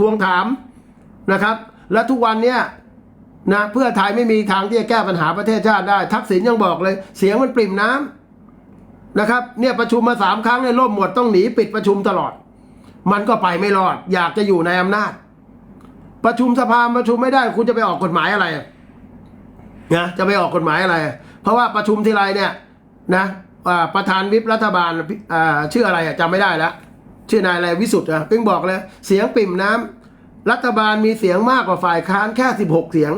ทวงถามนะครับ และทุกวันเนี้ยนะเพื่อไทยไม่มีทางที่จะแก้ปัญหาประเทศชาติได้ ทักษิณยังบอกเลย เสียงมันปริ่มน้ำนะครับ เนี่ยประชุมมาสามครั้งเนี่ยล่มหมดต้องหนีปิดประชุมตลอด มันก็ไปไม่รอด อยากจะอยู่ในอำนาจ ประชุมสภาประชุมไม่ได้ คุณจะไปออกกฎหมายอะไรนะจะไปออกกฎหมายอะไร เพราะว่าประชุมทีไรเนี่ยนะประธานวิปรัฐบาลอ่าชื่ออะไรจำไม่ได้แล้ว ชื่อนายอะไรวิสุทธ์อะเพิ่งบอกเลยเสียงปิ่มน้ำรัฐบาลมีเสียงมากกว่าฝ่ายค้านแค่ 16 เสียง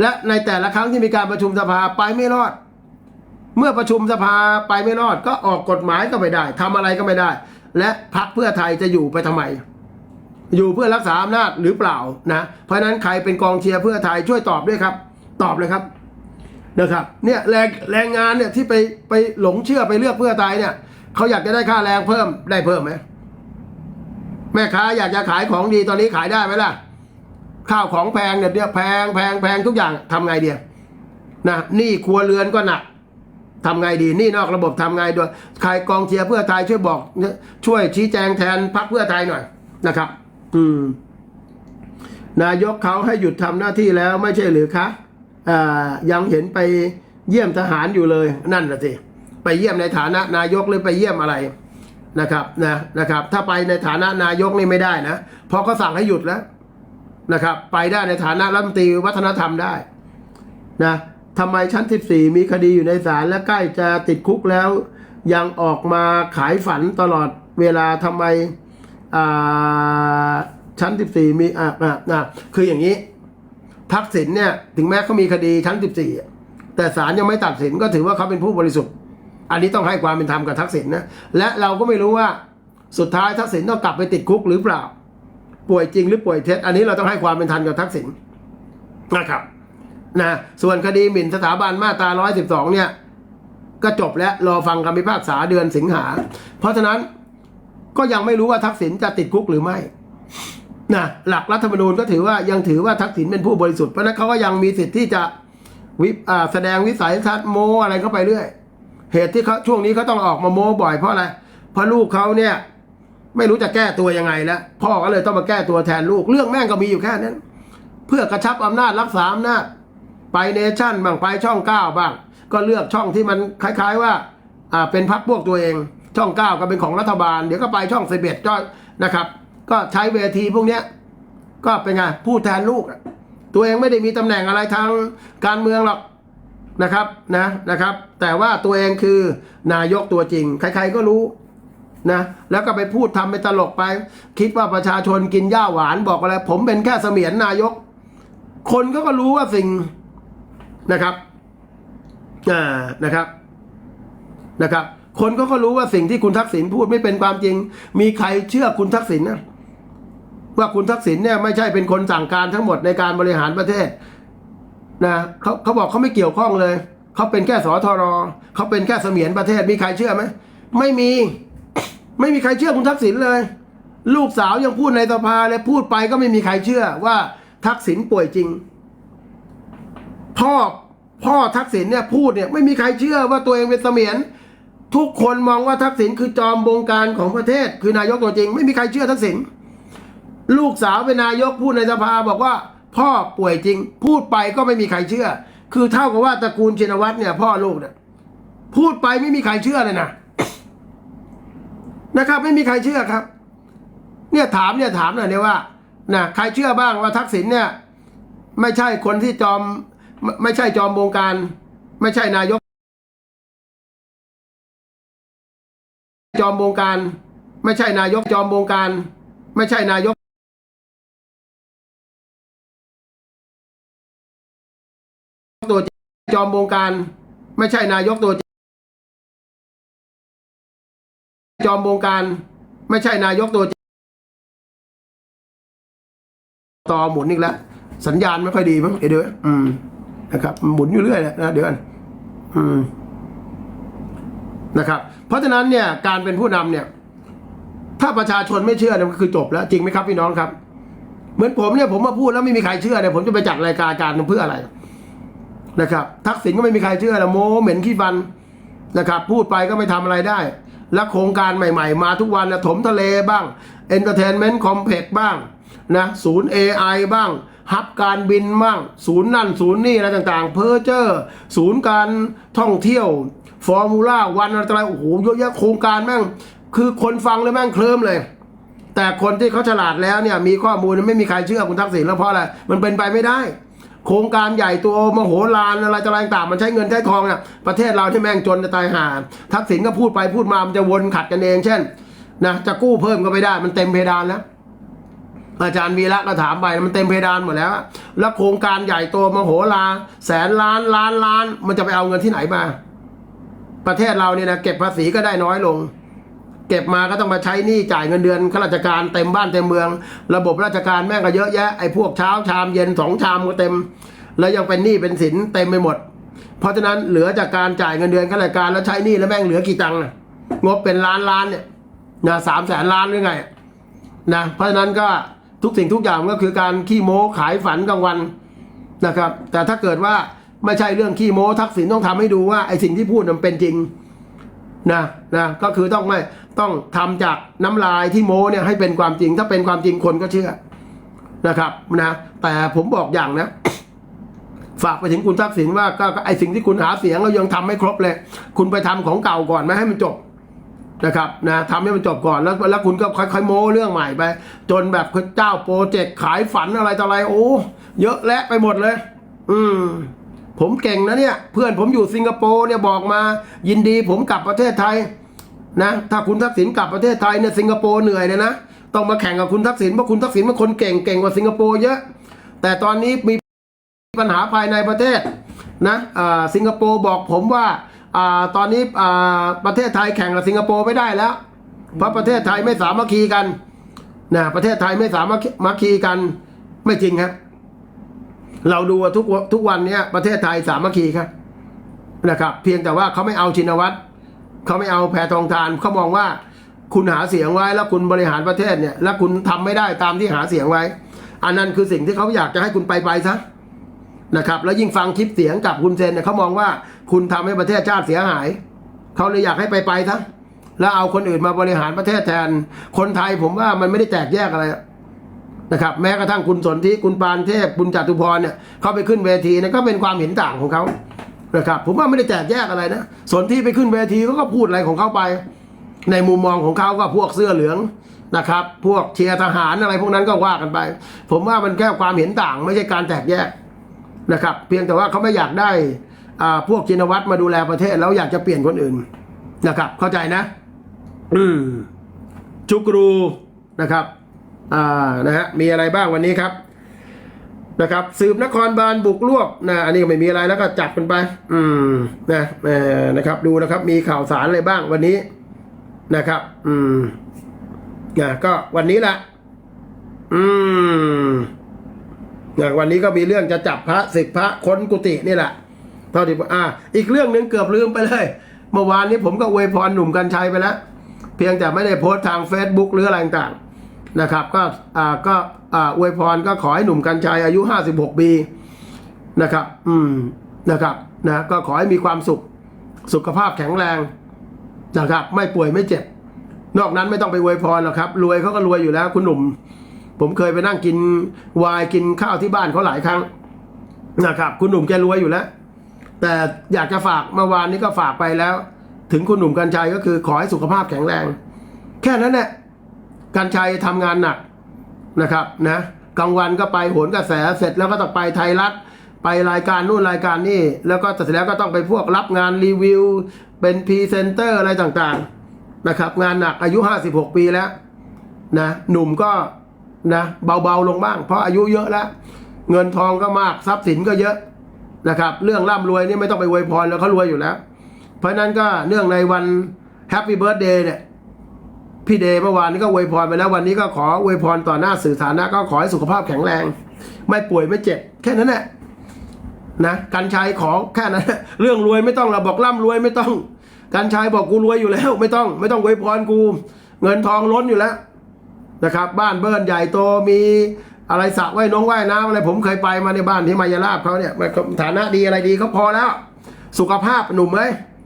และในแต่ละครั้งที่มีการประชุมสภาไปไม่รอด เมื่อประชุมสภาไปไม่รอด ก็ออกกฎหมายก็ไม่ได้ทำอะไรก็ไม่ได้ และพักเพื่อไทยจะอยู่ไปทำไม อยู่เพื่อรักษาอำนาจหรือเปล่านะเพราะฉะนั้นใครเป็นกองเชียร์เพื่อไทยช่วยตอบด้วยครับ ตอบเลยครับนะครับเนี่ยแรงแรงงานเนี่ยที่ไปไปหลงเชื่อไปเลือกเพื่อไทยเนี่ย เขาอยากจะได้ค่าแรงเพิ่มได้เพิ่มไหมแม่ค้าอยากจะขายของดีตอนนี้ขายได้ไหมล่ะ ข้าวของแพงเนี่ยเนี่ยแพงแพงแพงทุกอย่างทำไงเดียนะหนี้ครัวเรือนก็หนักทำไงดีนี้นอกระบบทำไงด้วยใครกองเชียร์เพื่อไทยช่วยบอกช่วยชี้แจงแทนพรรคเพื่อไทยหน่อยนะครับ อืม นายกเขาให้หยุดทำหน้าที่แล้วไม่ใช่หรือคะอ่ายังเห็นไปเยี่ยมทหารอยู่เลยนั่นแหละสิ ไปเยี่ยมในฐานะนายกหรือไปเยี่ยมอะไรนะครับนะนะครับ ถ้าไปในฐานะนายกนี่ไม่ได้นะเพราะเขาสั่งให้หยุดแล้วนะครับ ไปได้ในฐานะรัฐมนตรีวัฒนธรรมได้นะทำไมชั้น 14 มีคดีอยู่ในศาลและใกล้จะติดคุกแล้ว ยังออกมาขายฝันตลอดเวลาทำไมอ่าชั้น 14 มีอ่าอ่าอ่าคืออย่างนี้ ทักษิณเนี่ย ถึงแม้เขามีคดีชั้น 14อ่แต่ศาลยังไม่ตัดสินก็ถือว่าเขาเป็นผู้บริสุทธิ์ อันนี้ต้องให้ความเป็นธรรมกับทักษิณนะและเราก็ไม่รู้ว่าสุดท้ายทักษิณต้องกลับไปติดคุกหรือเปล่า ป่วยจริงหรือป่วยเท็จอันนี้เราต้องให้ความเป็นธรรมกับทักษิณนะครับนะส่วนคดีหมิ่นสถาบันมาตรา 112 เนี่ย ก็จบแล้วรอฟังคำพิพากษาเดือนสิงหา เพราะฉะนั้นก็ยังไม่รู้ว่าทักษิณจะติดคุกหรือไม่นะหลักรัฐธรรมนูญก็ถือว่ายังถือว่าทักษิณเป็นผู้บริสุทธิ์เพราะนั้นเขาก็ยังมีสิทธิ์ที่จะวิอ่าแสดงวิสัยทัศน์โมอะไรเข้าไปเรื่อย เหตุที่เขาช่วงนี้เขาต้องออกมาโม้บ่อยเพราะอะไร เพราะลูกเขาเนี่ย ไม่รู้จะแก้ตัวยังไงแล้วพ่อก็เลยต้องมาแก้ตัวแทนลูก เรื่องแม่งก็มีอยู่แค่นั้น เพื่อกระชับอำนาจรักษาอำนาจไปเนชั่นบ้างไปช่องเก้าบ้าง ก็เลือกช่องที่มันคล้าย ๆ ว่าอ่าเป็นพักพวกตัวเอง ช่องเก้าก็เป็นของรัฐบาล เดี๋ยวก็ไปช่องสิบเอ็ดก็นะครับ ก็ใช้เวทีพวกเนี้ยก็เป็นไงพูดแทนลูก ตัวเองไม่ได้มีตำแหน่งอะไรทางการเมืองหรอก นะครับนะนะครับ แต่ว่าตัวเองคือนายกตัวจริง ใครๆก็รู้นะแล้วก็ไปพูดทำเป็นตลกไป คิดว่าประชาชนกินหญ้าหวานบอกอะไร ผมเป็นแค่เสมียนนายก คนก็ก็รู้ว่าสิ่งนะครับอ่านะครับนะครับ คนก็ก็รู้ว่าสิ่งที่คุณทักษิณพูดไม่เป็นความจริง มีใครเชื่อคุณทักษิณนะว่าคุณทักษิณเนี่ยไม่ใช่เป็นคนสั่งการทั้งหมดในการบริหารประเทศ นะเขาเขาบอกเขาไม่เกี่ยวข้องเลย เขาเป็นแค่สอทรเขาเป็นแค่เสมียนประเทศมีใครเชื่อไหมไม่มี ไม่มีใครเชื่อคุณทักษิณเลย ลูกสาวยังพูดในสภาเลยพูดไปก็ไม่มีใครเชื่อว่าทักษิณป่วยจริง พ่อพ่อทักษิณเนี่ยพูดเนี่ยไม่มีใครเชื่อว่าตัวเองเป็นเสมียน ทุกคนมองว่าทักษิณคือจอมบงการของประเทศ คือนายกตัวจริง ไม่มีใครเชื่อทักษิณลูกสาวเป็นนายกพูดในสภาบอกว่า พ่อป่วยจริง พูดไปก็ไม่มีใครเชื่อ คือเท่ากับว่าตระกูลชินวัตรเนี่ย พ่อลูกเนี่ยพูดไปไม่มีใครเชื่อเลยนะนะครับ ไม่มีใครเชื่อครับ เนี่ยถามเนี่ยถามหน่อยเนี่ยว่านะใครเชื่อบ้างว่าทักษิณเนี่ย ไม่ใช่คนที่จอม ไม่ใช่จอมบงการ ไม่ใช่นายก จอมบงการ ไม่ใช่นายกจอมบงการ ไม่ใช่นายก จอมบงการไม่ใช่นายกตัวจริงจอมบงการไม่ใช่นายกตัวจริงต่อหมุนอีกแล้วสัญญาณไม่ค่อยดีมั้งเดี๋ยวอืมนะครับ หมุนอยู่เรื่อยแหละนะเดี๋ยวกันอืมนะครับ เพราะฉะนั้นเนี่ยการเป็นผู้นำเนี่ย ถ้าประชาชนไม่เชื่อเนี่ยก็คือจบแล้ว จริงไหมครับพี่น้องครับ เหมือนผมเนี่ยผมมาพูดแล้วไม่มีใครเชื่อเนี่ยผมจะไปจัดรายการการเพื่ออะไร นะครับ ทักษิณก็ไม่มีใครเชื่อนะโมเหม็นขี้ฟันนะครับ พูดไปก็ไม่ทำอะไรได้ แล้วโครงการใหม่ ๆ มาทุกวันนะถมทะเลบ้างเอนเตอร์เทนเมนต์คอมเพล็กซ์บ้างนะศูนย์ AI บ้างฮับการบินบ้างศูนย์นั่นศูนย์นี่อะไรต่างๆ เพอร์เจอร์ศูนย์การท่องเที่ยวฟอร์มูล่าวันอะไรโอ้โหเยอะแยะโครงการแม่ง คือคนฟังแล้วแม่งเคลิ้มเลย แต่คนที่เขาฉลาดแล้วเนี่ยมีข้อมูลไม่มีใครเชื่อคุณทักษิณแล้วเพราะอะไรมันเป็นไปไม่ได้ โครงการใหญ่ตัวมโหฬารอะไรต่อะไรต่างๆมันใช้เงินใช้ทองเนี่ยประเทศเราที่แม่งจนจะตายห่าทักษิณก็พูดไปพูดมามันจะวนขัดกันเอง เช่นนะจะกู้เพิ่มก็ไม่ได้มันเต็มเพดานแล้วอาจารย์วีระก็ถามไปมันเต็มเพดานหมดแล้ว แล้วโครงการใหญ่โตมโหฬารแสนล้านล้านล้าน มันจะไปเอาเงินที่ไหนมา ประเทศเราเนี่ยนะเก็บภาษีก็ได้น้อยลง เก็บมาก็ต้องมาใช้หนี้จ่ายเงินเดือนข้าราชการเต็มบ้านเต็มเมือง ระบบราชการแม่งก็เยอะแยะไอ้พวกเช้าชามเย็นสองชามก็เต็ม แล้วยังเป็นหนี้เป็นสินเต็มไปหมด เพราะฉะนั้นเหลือจากการจ่ายเงินเดือนข้าราชการแล้วใช้หนี้แล้วแม่งเหลือกี่ตังค์งบเป็นล้านล้านเนี่ยนะสามแสนล้านหรือไงนะเพราะฉะนั้นก็ทุกสิ่งทุกอย่างก็คือการขี้โม้ขายฝันกลางวันนะครับ แต่ถ้าเกิดว่าไม่ใช่เรื่องขี้โม้ทักษิณต้องทำให้ดูว่าไอ้สิ่งที่พูดมันเป็นจริง นะนะก็คือต้องไม่ต้องทำจากน้ำลายที่โม้เนี่ยให้เป็นความจริง ถ้าเป็นความจริงคนก็เชื่อนะครับนะแต่ผมบอกอย่างนะ ฝากไปถึงคุณทักษิณว่าก็ไอสิ่งที่คุณหาเสียงเรายังทำไม่ครบเลย คุณไปทำของเก่าก่อนไหมให้มันจบนะครับนะทำให้มันจบก่อนแล้วแล้วคุณก็ค่อยๆโม้เรื่องใหม่ไป จนแบบเจ้าโปรเจกต์ขายฝันอะไรต่ออะไรโอ้เยอะแยะไปหมดเลย อืม ผมเก่งนะเนี่ย เพื่อนผมอยู่สิงคโปร์เนี่ยบอกมา ยินดีผมกลับประเทศไทยนะถ้าคุณทักษิณกลับประเทศไทยเนี่ยสิงคโปร์เหนื่อยเลยนะต้องมาแข่งกับคุณทักษิณเพราะคุณทักษิณเป็นคนเก่งเก่งกว่าสิงคโปร์เยอะ แต่ตอนนี้มีปัญหาภายในประเทศนะอ่าสิงคโปร์บอกผมว่าอ่าตอนนี้อ่าประเทศไทยแข่งกับสิงคโปร์ไม่ได้แล้ว เพราะประเทศไทยไม่สามัคคีกันนะประเทศไทยไม่สามัคคีกันไม่จริงครับ เราดูว่าทุกทุกวันเนี้ยประเทศไทยสามัคคีครับนะครับ เพียงแต่ว่าเขาไม่เอาชินวัตรเขาไม่เอาแพทองทานเขามองว่าคุณหาเสียงไว้แล้วคุณบริหารประเทศเนี่ย แล้วคุณทำไม่ได้ตามที่หาเสียงไว้ อันนั้นคือสิ่งที่เขาอยากจะให้คุณไปไปซะนะครับแล้วยิ่งฟังคลิปเสียงกับคุณเซนเนี่ยเขามองว่าคุณทำให้ประเทศชาติเสียหายเขาเลยอยากให้ไปไปซะแล้วเอาคนอื่นมาบริหารประเทศแทน คนไทยผมว่ามันไม่ได้แตกแยกอะไร นะครับแม้กระทั่งคุณสนธิคุณปานเทพคุณจตุพรเนี่ยเขาไปขึ้นเวทีเนี่ยก็เป็นความเห็นต่างของเขานะครับผมว่าไม่ได้แตกแยกอะไรนะสนธิไปขึ้นเวทีเขาก็พูดอะไรของเขาไป ในมุมมองของเขาก็พวกเสื้อเหลืองนะครับ พวกเชียร์ทหารอะไรพวกนั้นก็ว่ากันไป ผมว่ามันแค่ความเห็นต่าง ไม่ใช่การแตกแยกนะครับ เพียงแต่ว่าเขาไม่อยากได้อ่าพวกจินวัตรมาดูแลประเทศแล้วอยากจะเปลี่ยนคนอื่นนะครับ เข้าใจนะ อืมจุกรูนะครับ อ่านะฮะมีอะไรบ้างวันนี้ครับนะครับสืบนครบาลบุกรวบนะอันนี้ก็ไม่มีอะไรแล้วก็จับกันไป อืมนะเออนะครับ ดูนะครับ มีข่าวสารอะไรบ้างวันนี้นะครับ อืมนะก็วันนี้แหละอืมนะวันนี้ก็มีเรื่องจะจับพระศึกพระค้นกุฏินี่แหละเท่าที่อ่า อีกเรื่องหนึ่งเกือบลืมไปเลย เมื่อวานนี้ผมก็อวยพรหนุ่มกัญชัยไปแล้ว เพียงแต่ไม่ได้โพสต์ทาง Facebook หรืออะไรต่างๆ นะครับก็อ่าก็อ่าอวยพรก็ขอให้หนุ่มกัญชัยอายุ 56 ปีนะครับ อืมนะครับนะก็ขอให้มีความสุขสุขภาพแข็งแรงนะครับ ไม่ป่วยไม่เจ็บ นอกนั้นไม่ต้องไปอวยพรหรอกครับรวยเขาก็รวยอยู่แล้ว คุณหนุ่ม ผมเคยไปนั่งกินวายกินข้าวที่บ้านเขาหลายครั้งนะครับ คุณหนุ่มแกรวยอยู่แล้ว แต่อยากจะฝากเมื่อวานนี้ก็ฝากไปแล้ว ถึงคุณหนุ่มกัญชัยก็คือขอให้สุขภาพแข็งแรง แค่นั้นแหละ กัญชัยทำงานหนักนะครับนะกลางวันก็ไปโหนกระแสเสร็จแล้วก็ต้องไปไทยรัฐไปรายการนู่นรายการนี่แล้วก็เสร็จแล้วก็ต้องไปพวกรับงานรีวิว เป็นพรีเซนเตอร์อะไรต่างๆนะครับ งานหนักอายุ 56 ปีแล้วนะหนุ่มก็นะเบาๆลงบ้าง เพราะอายุเยอะแล้ว เงินทองก็มากทรัพย์สินก็เยอะนะครับ เรื่องร่ำรวยนี่ไม่ต้องไปอวยพรแล้วเขารวยอยู่แล้ว เพราะฉะนั้นก็เนื่องในวันแฮปปี้เบิร์ดเดย์เนี่ย พี่เดย์เมื่อวานนี้ก็อวยพรไปแล้ววันนี้ก็ขออวยพรต่อหน้าสื่อสาธารณะก็ขอให้สุขภาพแข็งแรง ไม่ป่วยไม่เจ็บ แค่นั้นแหละนะกันชัยขอแค่นั้นเรื่องรวยไม่ต้องเราบอกร่ำรวยไม่ต้องกันชัยบอกกูรวยอยู่แล้ว ไม่ต้อง ไม่ต้องอวยพรกู เงินทองล้นอยู่แล้วนะครับ บ้านเบิ้ลใหญ่โตมีอะไรสระว่ายน้องว่ายน้ำอะไรผมเคยไปมาในบ้านที่มายาลาบเขาเนี่ยฐานะดีอะไรดีเขาพอแล้ว สุขภาพหนุ่มไหม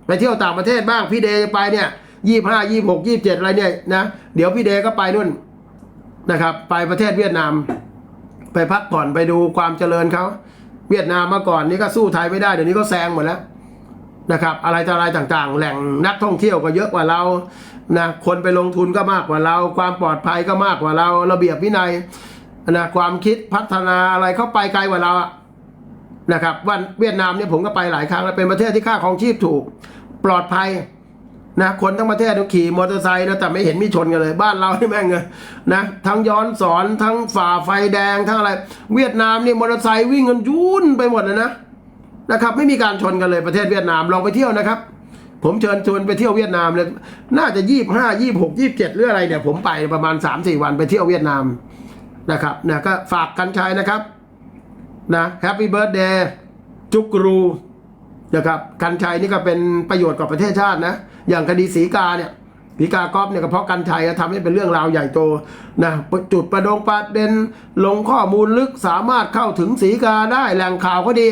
ไปเที่ยวต่างประเทศบ้างพี่เดย์ไปเนี่ย ยี่ห้ายี่หกยี่เจ็ดอะไรเนี่ยนะเดี๋ยวพี่เดย์ก็ไปนู่นนะครับ ไปประเทศเวียดนาม ไปพักผ่อนไปดูความเจริญเขาเวียดนามเมื่อก่อนนี้ก็สู้ไทยไม่ได้เดี๋ยวนี้ก็แซงหมดแล้วนะครับ อะไรต่ออะไรต่างๆ แหล่งนักท่องเที่ยวก็เยอะกว่าเรานะคนไปลงทุนก็มากกว่าเรา ความปลอดภัยก็มากกว่าเรา ระเบียบวินัยนะความคิดพัฒนาอะไรเข้าไปไกลกว่าเราอะนะครับวันเวียดนามเนี่ยผมก็ไปหลายครั้งแล้วเป็นประเทศที่ค่าของชีพถูก ปลอดภัย นะคนทั้งประเทศต้องขี่มอเตอร์ไซค์นะแต่ไม่เห็นมีชนกันเลยบ้านเรานี่แม่งเลยนะทั้งย้อนสอนทั้งฝ่าไฟแดงทั้งอะไร เวียดนามนี่มอเตอร์ไซค์วิ่งกันยุ่นไปหมดเลยนะนะครับไม่มีการชนกันเลยประเทศเวียดนามลองไปเที่ยวนะครับ ผมเชิญชวนไปเที่ยวเวียดนามเลยน่าจะยี่ห้ายี่หกยี่เจ็ดหรืออะไรเนี่ยผมไปประมาณสามสี่วันไปเที่ยวเวียดนามนะครับนะก็ฝากกันชัยนะครับนะแฮปปี้เบิร์ดเดย์จุกรู นะครับกัญชัยนี่ก็เป็นประโยชน์กับประเทศชาตินะ อย่างคดีสีกาเนี่ยสีกากรอฟเนี่ยก็เพราะกัญชัยทำให้เป็นเรื่องราวใหญ่โตนะจุดประดงประเด็นลงข้อมูลลึกสามารถเข้าถึงสีกาได้แหล่งข่าวก็ดี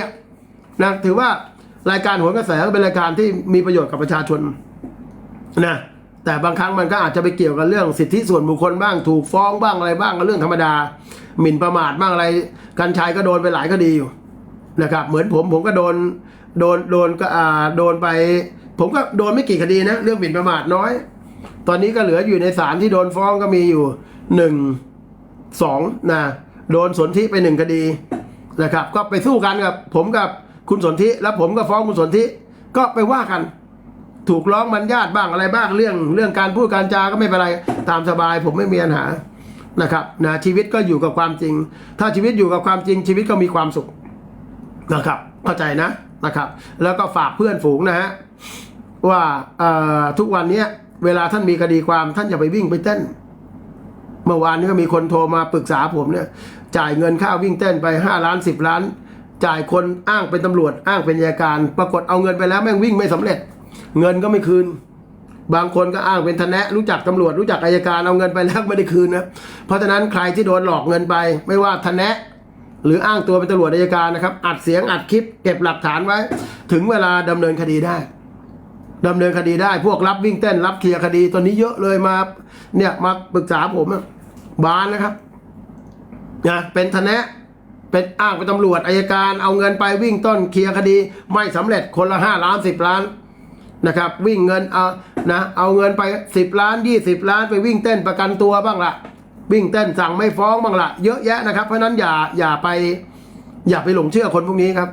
นะถือว่ารายการหัวกระแสก็เป็นรายการที่มีประโยชน์กับประชาชนนะแต่บางครั้งมันก็อาจจะไปเกี่ยวกับเรื่องสิทธิส่วนบุคคลบ้างถูกฟ้องบ้างอะไรบ้างก็เรื่องธรรมดา หมิ่นประมาทบ้างอะไรกัญชัยก็โดนไปหลายคดีอยู่นะครับ เหมือนผมผมก็โดน โดนโดนก็อ่าโดนไป ผมก็โดนไม่กี่คดีนะ เรื่องหมิ่นประมาทน้อย ตอนนี้ก็เหลืออยู่ในศาลที่โดนฟ้องก็มีอยู่หนึ่งสองนะโดนสนธิไปหนึ่งคดีนะครับ ก็ไปสู้กันกับ ผมกับคุณสนธิแล้วผมก็ฟ้องคุณสนธิก็ไปว่ากัน ถูกร้องมันญาติบ้างอะไรบ้างเรื่อง เรื่องการพูดการจาก็ไม่เป็นไรตามสบาย ผมไม่มีปัญหานะครับนะชีวิตก็อยู่กับความจริง ถ้าชีวิตอยู่กับความจริง ชีวิตก็มีความสุขนะครับ เข้าใจนะ นะครับ แล้วก็ฝากเพื่อนฝูงนะฮะว่าทุกวันนี้เวลาท่านมีคดีความท่านอย่าไปวิ่งไปเต้น เมื่อวานนี้ก็มีคนโทรมาปรึกษาผมเนี่ย จ่ายเงินค่าวิ่งเต้นไปห้าล้านสิบล้าน จ่ายคนอ้างเป็นตำรวจอ้างเป็นอัยการ ปรากฏเอาเงินไปแล้วแม่งวิ่งไม่สำเร็จ เงินก็ไม่คืน บางคนก็อ้างเป็นทนายรู้จักตำรวจรู้จักอายการเอาเงินไปแล้วไม่ได้คืนนะเพราะฉะนั้นใครที่โดนหลอกเงินไป ไม่ว่าทนาย หรืออ้างตัวเป็นตำรวจอายการนะครับ อัดเสียงอัดคลิป เก็บหลักฐานไว้ ถึงเวลาดำเนินคดีได้ดำเนินคดีได้ พวกรับวิ่งเต้นรับเคลียร์คดีตอนนี้เยอะเลยมา เนี่ยมาปรึกษาผมบานนะครับนะเป็นทนายเป็นอ้างเป็นตำรวจอายการเอาเงินไปวิ่งต้นเคลียร์คดี ไม่สำเร็จคนละห้าล้านสิบล้านนะครับ วิ่งเงินเอานะเอาเงินไปสิบล้านยี่สิบล้านไปวิ่งเต้นประกันตัวบ้างละ วิ่งเต้นสั่งไม่ฟ้องบ้างละเยอะแยะนะครับ เพราะนั้นอย่าอย่าไปอย่าไปหลงเชื่อคนพวกนี้ครับ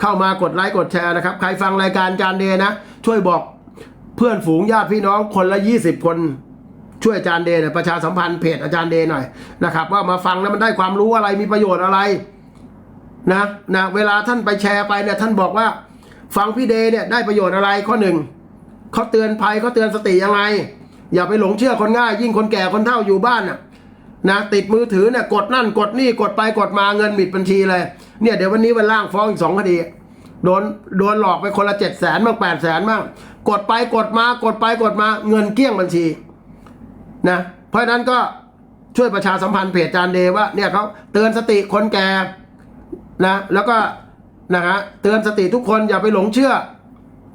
เข้ามากดไลค์กดแชร์นะครับ ใครฟังรายการจานเดนะ ช่วยบอกเพื่อนฝูงญาติพี่น้องคนละยี่สิบคนช่วยอาจารย์เดย์หน่อยประชาสัมพันธ์เพจอาจารย์เดย์หน่อยนะครับ ว่ามาฟังแล้วมันได้ความรู้อะไรมีประโยชน์อะไรนะนะเวลาท่านไปแชร์ไปเนี่ยท่านบอกว่า ฟังพี่เดย์เนี่ยได้ประโยชน์อะไรข้อหนึ่งเขาเตือนภัยเขาเตือนสติยังไง อย่าไปหลงเชื่อคนง่าย ยิ่งคนแก่คนเฒ่าอยู่บ้านน่ะ นะติดมือถือเนี่ยกดนั่นกดนี่กดไปกดมาเงินบิดบัญชีเลยเนี่ยเดี๋ยววันนี้วันล่างฟ้องอีกสองคดีโดนโดนหลอกไปคนละเจ็ดแสนบ้างแปดแสนบ้างกดไปกดมากดไปกดมาเงินเกลี้ยงบัญชีนะเพราะฉะนั้นก็ช่วยประชาสัมพันธ์เพจจานเดว่าเนี่ยเขาเตือนสติคนแก่นะแล้วก็นะฮะเตือนสติทุกคนอย่าไปหลงเชื่อ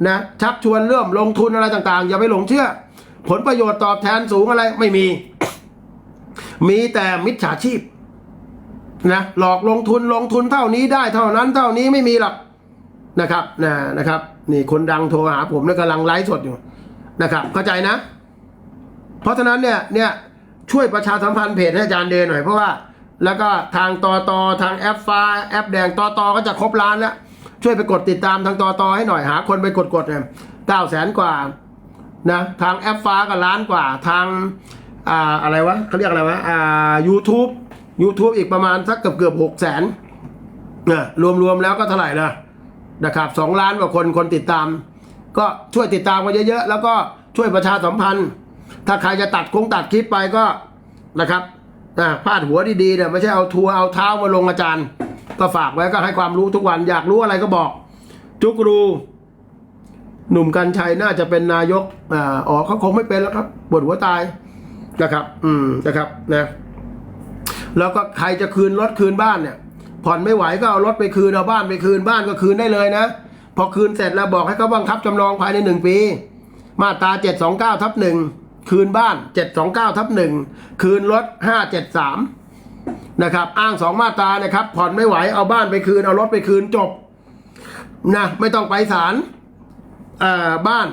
นะชักชวนเริ่มลงทุนอะไรต่างๆ อย่าไปหลงเชื่อ ผลประโยชน์ตอบแทนสูงอะไรไม่มี มีแต่มิจฉาชีพนะหลอกลงทุนลงทุนเท่านี้ได้เท่านั้นเท่านี้ไม่มีหรอกนะครับนะนะครับ นี่คนดังโทรหาผมแล้วกำลังไลฟ์สดอยู่นะครับเข้าใจนะ เพราะฉะนั้นเนี่ยเนี่ยช่วยประชาสัมพันธ์เพจให้อาจารย์เดหน่อยเพราะว่า แล้วก็ทางตอตอทางแอปฟ้าแอปแดงตอตอก็จะครบล้านแล้วช่วยไปกดติดตามทางตอตอให้หน่อยหา คนไปกดกดเนี่ยเก้าแสนกว่านะทางแอปฟ้าก็ล้านกว่าทาง อ่าอะไรวะเขาเรียกอะไรวะอ่า YouTube YouTube อีกประมาณสักเกือบเกือบหกแสนนะรวมๆแล้วก็เท่าไหร่ละนะครับสองล้านกว่าคนคนติดตาม ก็ช่วยติดตามกันเยอะๆ แล้วก็ช่วยประชาสัมพันธ์ ถ้าใครจะตัดคงตัดคลิปไปก็นะครับอ่าพาดหัวดีๆเนี่ยไม่ใช่เอาทัวร์เอาเท้ามาลงอาจารย์ ก็ฝากไว้ก็ให้ความรู้ทุกวันอยากรู้อะไรก็บอก จุกรูหนุ่มกัญชัยน่าจะเป็นนายกอ่าอ๋อเขาคงไม่เป็นแล้วครับปวดหัวตาย นะครับ อืมนะครับนะแล้วก็ใครจะคืนรถคืนบ้านเนี่ย ผ่อนไม่ไหวก็เอารถไปคืนเอาบ้านไปคืนบ้านก็คืนได้เลยนะพอคืนเสร็จแล้วบอกให้เขาบังคับจำนองภายในหนึ่งปี มาตราเจ็ดสองเก้าทับหนึ่งคืนบ้าน729ทับ1คืนรถ573นะครับ อ้างสองมาตรานะครับ ผ่อนไม่ไหวเอาบ้านไปคืนเอารถไปคืนจบนะไม่ต้องไปศาลเอ่อบ้าน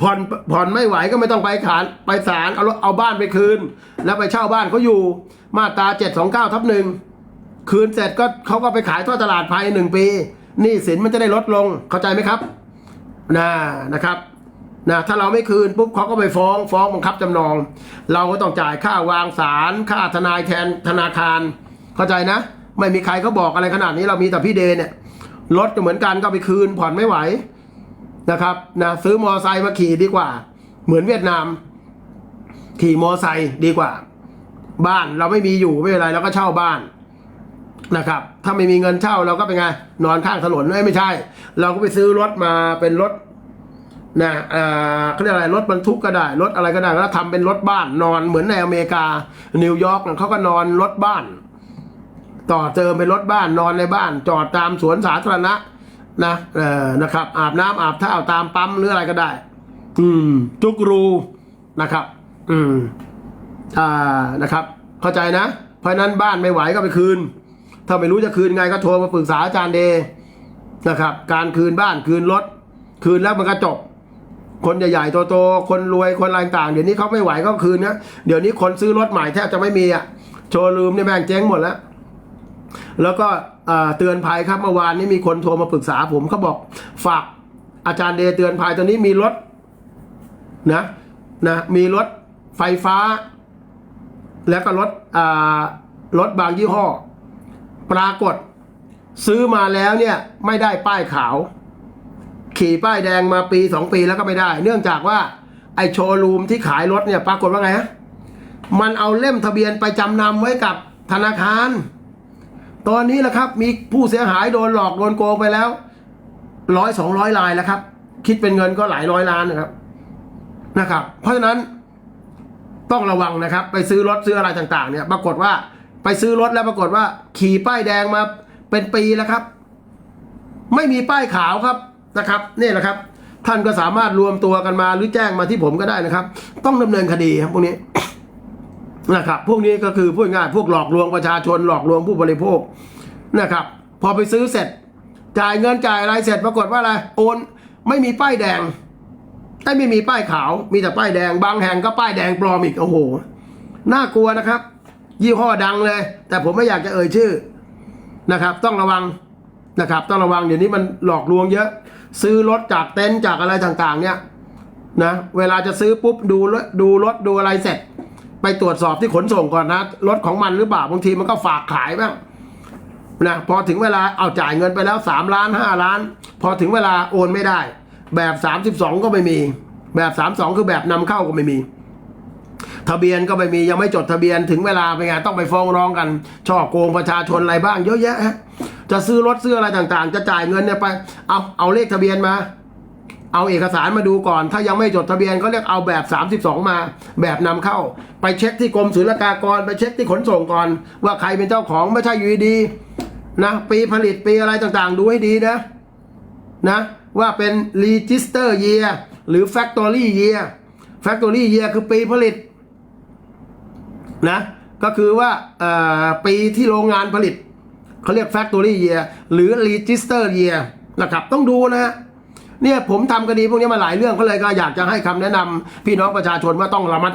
ผ่อนผ่อนไม่ไหวก็ไม่ต้องไปขานไปศาลเอาเอาบ้านไปคืน แล้วไปเช่าบ้านเขาอยู่ มาตราเจ็ดสองเก้าทับหนึ่งคืนเสร็จก็เขาก็ไปขายท่อตลาดภายในหนึ่งปีหนี้สินมันจะได้ลดลงเข้าใจไหมครับนะนะครับนะถ้าเราไม่คืนปุ๊บเขาก็ไปฟ้องฟ้องบังคับจำนอง เราก็ต้องจ่ายค่าวางสารค่าทนายแทนธนาคาร เข้าใจนะ ไม่มีใครเขาบอกอะไรขนาดนี้เรามีแต่พี่เดเนี่ยรถก็เหมือนกันก็ไปคืนผ่อนไม่ไหว นะครับนะซื้อมอไซค์มาขี่ดีกว่า เหมือนเวียดนาม ขี่มอไซค์ดีกว่า บ้านเราไม่มีอยู่ไม่เป็นไรเราก็เช่าบ้านนะครับ ถ้าไม่มีเงินเช่าเราก็เป็นไงนอนข้างถนนไม่ใช่ เราก็ไปซื้อรถมาเป็นรถนะเอ่อเขาเรียกอะไรรถบรรทุกก็ได้รถอะไรก็ได้แล้วทำเป็นรถบ้านนอนเหมือนในอเมริกา นิวยอร์กเขาก็นอนรถบ้าน ต่อเติมเป็นรถบ้านนอนในบ้าน จอดตามสวนสาธารณะ นะเออนะครับ อาบน้ำอาบท่าตามปั๊มหรืออะไรก็ได้ อืม ทุกรูนะครับ อืมอ่านะครับ เข้าใจนะ เพราะนั้นบ้านไม่ไหวก็ไปคืน ถ้าไม่รู้จะคืนไงก็โทรมาปรึกษาอาจารย์เดนะครับ การคืนบ้านคืนรถ คืนแล้วมันก็จบคนใหญ่ๆโตๆคนรวยคนอะไรต่าง เดี๋ยวนี้เขาไม่ไหวก็คืนนะเดี๋ยวนี้คนซื้อรถใหม่แทบจะไม่มีอะโชว์รูมเนี่ยแม่งเจ๊งหมดแล้ว แล้วก็ เตือนภัยครับเมื่อวานนี้มีคนโทรมาปรึกษาผมเขาบอกฝากอาจารย์เดเตือนภัยตอนนี้มีรถนะนะมีรถไฟฟ้า แล้วก็รถรถบางยี่ห้อ ปรากฏซื้อมาแล้วเนี่ยไม่ได้ป้ายขาว ขี่ป้ายแดงมาปีสองปีแล้วก็ไม่ได้ เนื่องจากว่าไอโชว์รูมที่ขายรถเนี่ยปรากฏว่าไงฮะมันเอาเล่มทะเบียนไปจำนำไว้กับธนาคาร ตอนนี้แหละครับมีผู้เสียหายโดนหลอกโดนโกงไปแล้วร้อยสองร้อยลายแล้วครับ คิดเป็นเงินก็หลายร้อยล้านนะครับนะครับ เพราะฉะนั้นต้องระวังนะครับ ไปซื้อรถซื้ออะไรต่างๆ เนี่ย ปรากฏว่าไปซื้อรถแล้วปรากฏว่า ขี่ป้ายแดงมาเป็นปีแล้วครับ ไม่มีป้ายขาวครับนะครับนี่แหละครับ ท่านก็สามารถรวมตัวกันมาหรือแจ้งมาที่ผมก็ได้นะครับ ต้องดำเนินคดีครับพวกนี้ นะครับ พวกนี้ก็คือพูดง่ายพวกหลอกลวงประชาชนหลอกลวงผู้บริโภคนะครับ พอไปซื้อเสร็จ จ่ายเงินจ่ายอะไรเสร็จปรากฏว่าอะไรโอนไม่มีป้ายแดงแต่ไม่มีป้ายขาว มีแต่ป้ายแดง บางแห่งก็ป้ายแดงปลอมอีกโอ้โหน่ากลัวนะครับ ยี่ห้อดังเลย แต่ผมไม่อยากจะเอ่ยชื่อนะครับ ต้องระวังนะครับ ต้องระวังเดี๋ยวนี้มันหลอกลวงเยอะ ซื้อรถจากเต็นท์จากอะไรต่างๆ เนี่ยนะเวลาจะซื้อปุ๊บดูรถดูรถดูอะไรเสร็จ ไปตรวจสอบที่ขนส่งก่อนนะรถของมันหรือเปล่าบางทีมันก็ฝากขายบ้างนะพอถึงเวลาเอาจ่ายเงินไปแล้วสามล้านห้าล้าน พอถึงเวลาโอนไม่ได้ แบบสามสิบสองก็ไม่มี แบบสามสองคือแบบนำเข้าก็ไม่มี ทะเบียนก็ไม่มียังไม่จดทะเบียนถึงเวลาเป็นไงต้องไปฟ้องร้องกันช่อโกงประชาชนอะไรบ้างเยอะแยะฮะจะซื้อรถซื้ออะไรต่างๆ จะจ่ายเงินเนี่ยไปเอาเอาเลขทะเบียนมา เอาเอกสารมาดูก่อน ถ้ายังไม่จดทะเบียนเขาเรียกเอาแบบ 32 มา แบบนำเข้า ไปเช็คที่กรมศุลกากร ไปเช็คที่ขนส่งก่อน ว่าใครเป็นเจ้าของไม่ใช่อยู่ดีนะปีผลิตปีอะไรต่างๆ ดูให้ดีนะนะว่าเป็น register year หรือ factory year factory year คือปีผลิตนะก็คือว่าปีที่โรงงานผลิตเขาเรียก factory year หรือ register year นะครับต้องดูนะฮะ เนี่ยผมทำคดีพวกนี้มาหลายเรื่องก็เลยก็อยากจะให้คำแนะนำพี่น้องประชาชนว่าต้องระมัด